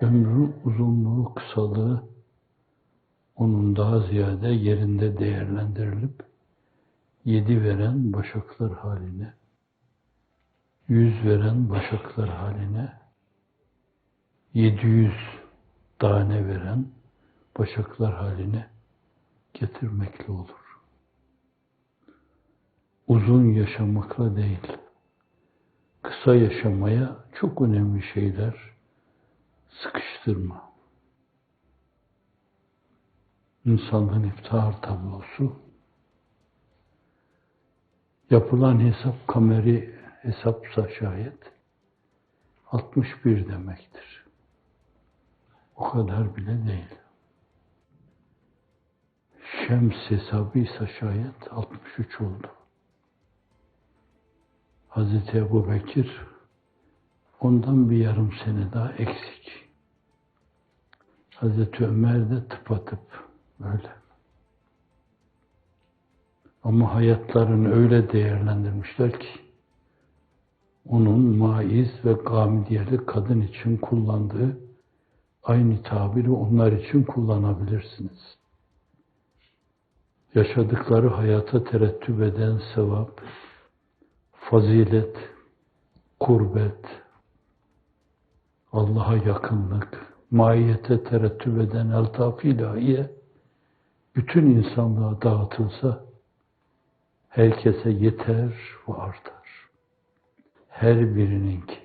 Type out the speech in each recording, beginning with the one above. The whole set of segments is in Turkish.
ömrün uzunluğu, kısalığı onun daha ziyade yerinde değerlendirilip yedi veren başaklar haline, yüz veren başaklar haline, yedi yüz tane veren başaklar haline getirmekle olur. Uzun yaşamakla değil, kısa yaşamaya çok önemli şeyler sıkıştırma. İnsanlığın iftihar tablosu yapılan hesap kameri hesapsa şayet 61 demektir. O kadar bile değil. Şems hesabıysa şayet 63 oldu. Hazreti Ebu Bekir ondan bir yarım sene daha eksik. Hazreti Ömer de tıpatıp böyle. Ama hayatlarını öyle değerlendirmişler ki onun maiz ve gamidiyeli kadın için kullandığı aynı tabiri onlar için kullanabilirsiniz. Yaşadıkları hayata terettüp eden sevap, fazilet, kurbet, Allah'a yakınlık, maiyete terettüp eden eltaf ilahiye bütün insanlığa dağıtılsa herkese yeter ve artar. Her birininki.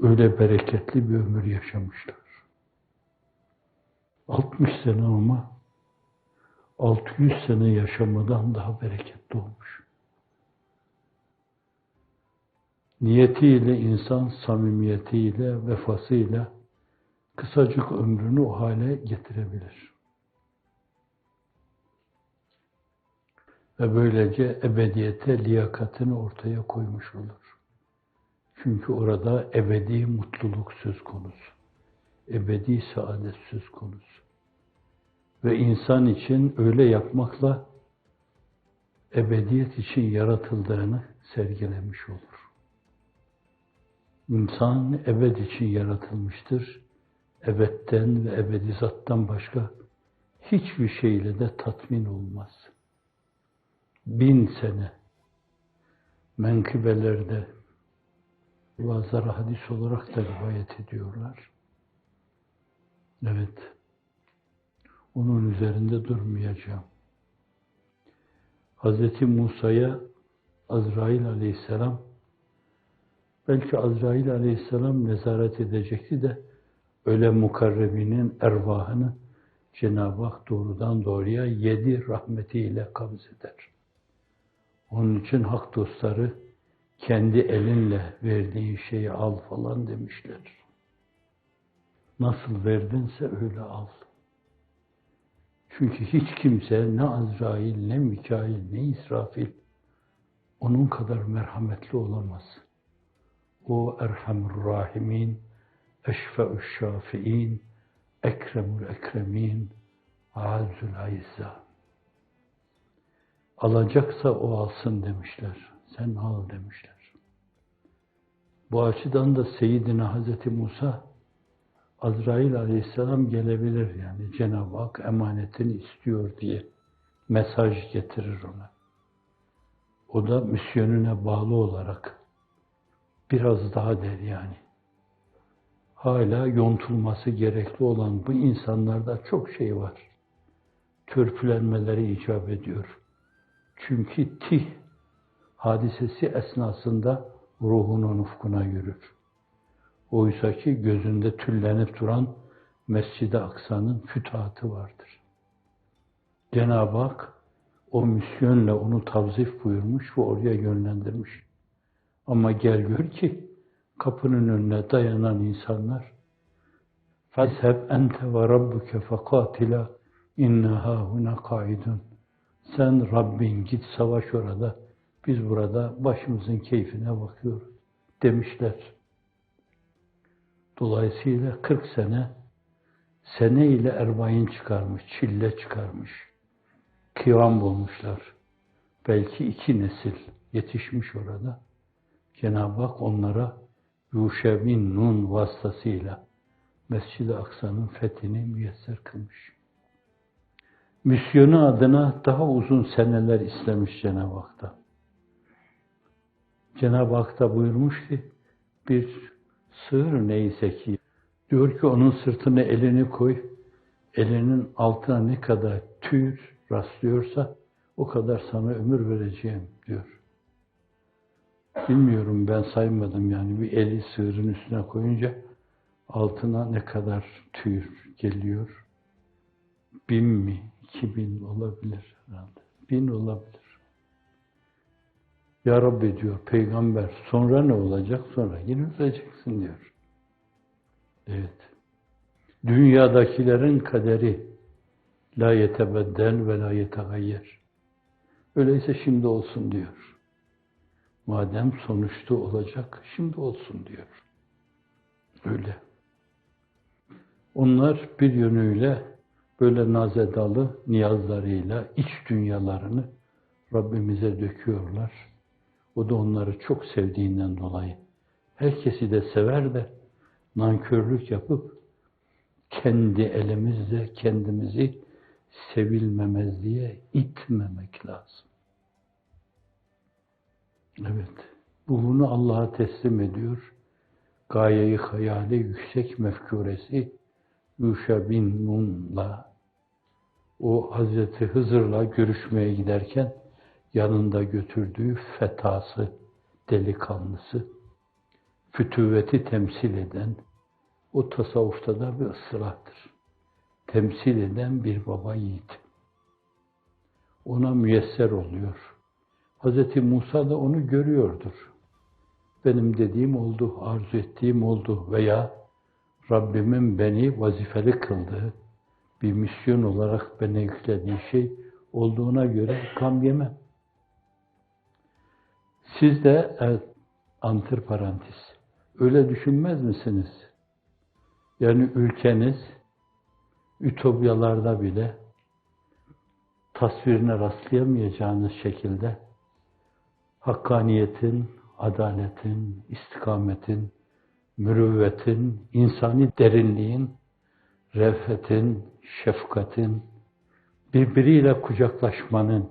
Öyle bereketli bir ömür yaşamışlar. 60 sene ama 600 sene yaşamadan daha bereketli olmuş. Niyetiyle insan samimiyetiyle, vefasıyla kısacık ömrünü o hale getirebilir. Ve böylece ebediyete liyakatini ortaya koymuş olur. Çünkü orada ebedi mutluluk söz konusu. Ebedi saadet söz konusu. Ve insan için öyle yapmakla ebediyet için yaratıldığını sergilemiş olur. İnsan ebed için yaratılmıştır. Ebedden ve ebedi zattan başka hiçbir şeyle de tatmin olmaz. Bin sene menkıbelerde bazıları hadis olarak da rivayet ediyorlar. Evet. Onun üzerinde durmayacağım. Hz. Musa'ya Azrail aleyhisselam belki Azrail aleyhisselam nezaret edecekti de öyle mukarrebinin ervahını Cenab-ı Hak doğrudan doğruya yedi rahmetiyle kabz eder. Onun için hak dostları kendi elinle verdiği şeyi al falan demişler. Nasıl verdinse öyle al. Çünkü hiç kimse ne Azrail, ne Mikail, ne İsrafil onun kadar merhametli olamaz. O Erhamur Rahimin, Eşfe'üş Şafi'in, Ekremul Ekremin, Azül Aizza. Alacaksa o alsın demişler. Sen al demişler. Bu açıdan da Seyyidina Hazreti Musa Azrail aleyhisselam gelebilir yani Cenab-ı Hak emanetini istiyor diye mesaj getirir ona. O da misyonuna bağlı olarak biraz daha der yani. Hala yontulması gerekli olan bu insanlarda çok şey var. Törpülenmeleri icap ediyor. Çünkü tih hadisesi esnasında ruhunun ufkuna yürür. Oysa ki gözünde tüllenip duran Mescid-i Aksa'nın fütuhatı vardır. Cenab-ı Hak o misyonla onu tavzif buyurmuş ve oraya yönlendirmiş. Ama gel gör ki kapının önüne dayanan insanlar فَذْهَبْ اَنْتَ وَرَبُّكَ فَقَاتِلَا اِنَّا هَا هُنَا قَائِدٌ Sen Rabbin git savaş orada, biz burada başımızın keyfine bakıyoruz demişler. Dolayısıyla 40 sene sene ile erbain çıkarmış, çille çıkarmış. Kıvam bulmuşlar. Belki iki nesil yetişmiş orada. Cenab-ı Hak onlara Yuşe bin Nun vasıtasıyla Mescid-i Aksa'nın fethini müyesser kılmış. Misyonu adına daha uzun seneler istemiş Cenab-ı Hak'ta. Cenab-ı Hak da buyurmuş ki bir sığır neyse ki diyor ki onun sırtına elini koy elinin altına ne kadar tüy rastlıyorsa o kadar sana ömür vereceğim diyor. Bilmiyorum ben saymadım yani bir eli sığırın üstüne koyunca altına ne kadar tüy geliyor. Bin mi? iki bin olabilir herhalde. Bin olabilir. Ya Rabbi diyor peygamber sonra ne olacak sonra? Yine öleceksin diyor. Evet. Dünyadakilerin kaderi la yetebeddel ve la yetegayyer. Öyleyse şimdi olsun diyor. Madem sonuçta olacak, şimdi olsun diyor. Öyle. Onlar bir yönüyle böyle nazedalı niyazlarıyla iç dünyalarını Rabbimize döküyorlar. O da onları çok sevdiğinden dolayı. Herkesi de sever de nankörlük yapıp kendi elimizle kendimizi sevilmemezliğe itmemek lazım. Evet. Bunu Allah'a teslim ediyor. Gayeyi hayali yüksek mefkuresi Yuşa bin Nun'la o Hazreti Hızır'la görüşmeye giderken yanında götürdüğü fetası, delikanlısı, fütüvveti temsil eden, o tasavvufta da bir ıslahtır. Temsil eden bir baba yiğit. Ona müyesser oluyor. Hz. Musa da onu görüyordur. Benim dediğim oldu, arzu ettiğim oldu veya Rabbimin beni vazifeli kıldığı, bir misyon olarak bana yüklediği şey olduğuna göre kam yemem. Siz de evet, antır parantez. Öyle düşünmez misiniz? Yani ülkeniz ütopyalarda bile tasvirine rastlayamayacağınız şekilde hakkaniyetin, adaletin, istikametin, mürüvvetin, insani derinliğin, refetin, şefkatin, birbiriyle kucaklaşmanın,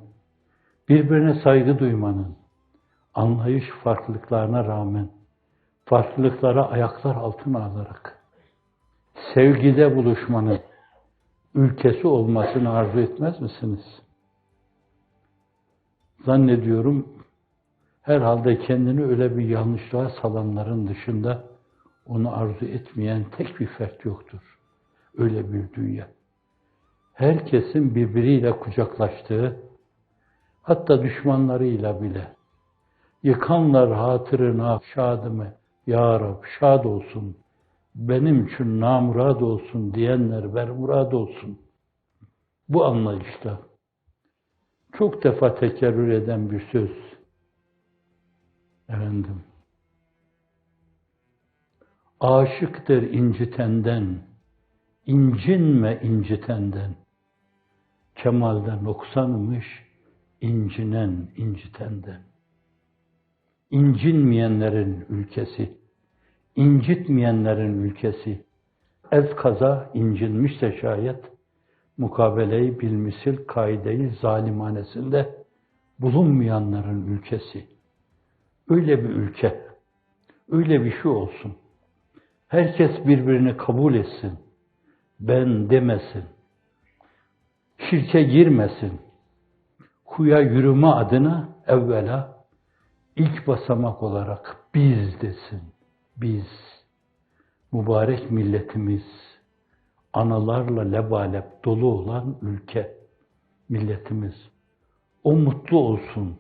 birbirine saygı duymanın, anlayış farklılıklarına rağmen, farklılıklara ayaklar altına alarak, sevgide buluşmanın ülkesi olmasını arzu etmez misiniz? Zannediyorum herhalde kendini öyle bir yanlışlığa salanların dışında onu arzu etmeyen tek bir fert yoktur. Öyle bir dünya. Herkesin birbiriyle kucaklaştığı, hatta düşmanlarıyla bile, yıkanlar hatırına şadımı, Ya Rab şad olsun, benim için namurad olsun diyenler bermurad olsun. Bu anlayışla çok defa tekerrür eden bir söz. Efendim, aşıktır incitenden, incinme incitenden. Kemalden noksanmış, incinen incitenden. İncinmeyenlerin ülkesi, incitmeyenlerin ülkesi. Ez kaza incinmişse şayet, mukabeleyi bilmisil kaideyi zalimanesinde bulunmayanların ülkesi. Öyle bir ülke, öyle bir şey olsun. Herkes birbirini kabul etsin. Ben demesin. Şirke girmesin. Huya yürüme adına evvela ilk basamak olarak biz desin. Biz, mübarek milletimiz, analarla lebalep dolu olan ülke, milletimiz. O mutlu olsun,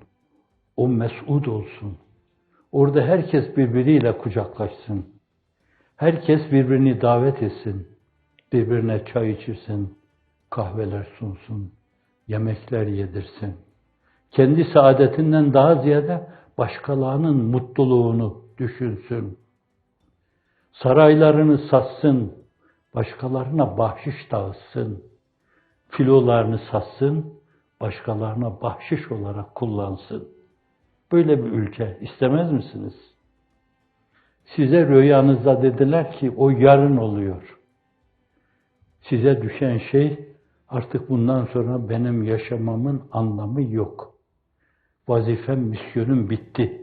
o mesud olsun. Orada herkes birbiriyle kucaklaşsın. Herkes birbirini davet etsin. Birbirine çay içirsin, kahveler sunsun, yemekler yedirsin. Kendi saadetinden daha ziyade başkalarının mutluluğunu düşünsün. Saraylarını satsın, başkalarına bahşiş dağıtsın. Filolarını satsın, başkalarına bahşiş olarak kullansın. Böyle bir ülke istemez misiniz? Size rüyanızda dediler ki o yarın oluyor. Size düşen şey artık bundan sonra benim yaşamamın anlamı yok. Vazifem, misyonum bitti.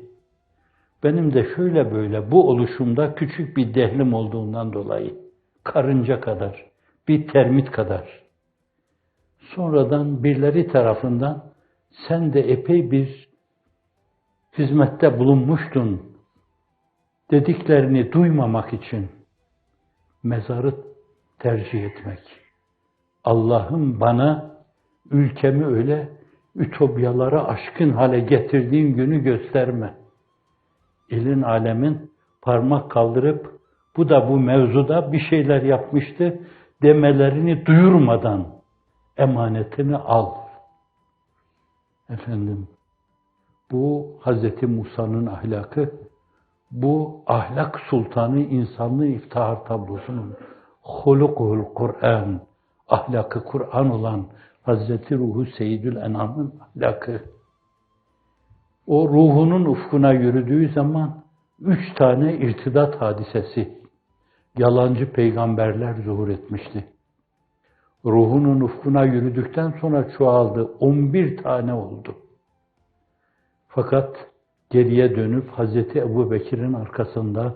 Benim de şöyle böyle bu oluşumda küçük bir dehlim olduğundan dolayı karınca kadar, bir termit kadar. Sonradan birileri tarafından sen de epey bir hizmette bulunmuştun dediklerini duymamak için mezarı tercih etmek. Allah'ım bana ülkemi öyle ütopyalara aşkın hale getirdiğin günü gösterme. Elin alemin parmak kaldırıp bu da bu mevzuda bir şeyler yapmıştı demelerini duyurmadan emanetini al. Efendim, bu Hz. Musa'nın ahlakı, bu ahlak sultanı insanlığı iftihar tablosunun hulukul Kur'an, ahlakı Kur'an olan Hz. Ruhu Seyyidül Enam'ın ahlakı. O ruhunun ufkuna yürüdüğü zaman üç tane irtidat hadisesi, yalancı peygamberler zuhur etmişti. Ruhunun ufkuna yürüdükten sonra çoğaldı. 11 tane oldu. Fakat geriye dönüp Hazreti Ebu Bekir'in arkasında,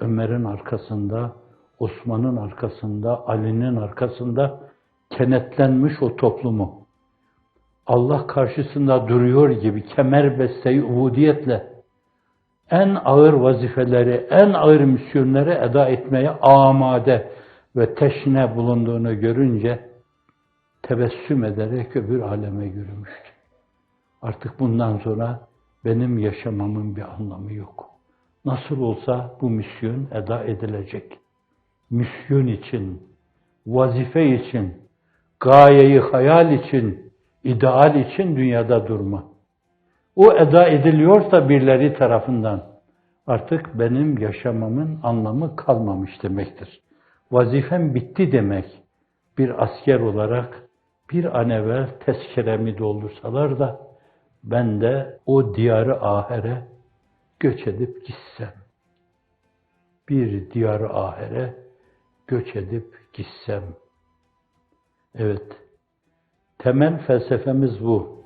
Ömer'in arkasında, Osman'ın arkasında, Ali'nin arkasında kenetlenmiş o toplumu Allah karşısında duruyor gibi kemer besteyi ubudiyetle en ağır vazifeleri, en ağır misyonları eda etmeye amade ve teşne bulunduğunu görünce tebessüm ederek öbür aleme yürümüştü. Artık bundan sonra benim yaşamamın bir anlamı yok. Nasıl olsa bu misyon eda edilecek. Misyon için, vazife için, gayeyi hayal için, ideal için dünyada durma. O eda ediliyorsa birileri tarafından artık benim yaşamamın anlamı kalmamış demektir. Vazifem bitti demek. Bir asker olarak bir an evvel tezkeremi doldursalar da ben de o diyarı ahere göç edip gitsem. Bir diyarı ahere göç edip gitsem. Evet, temel felsefemiz bu.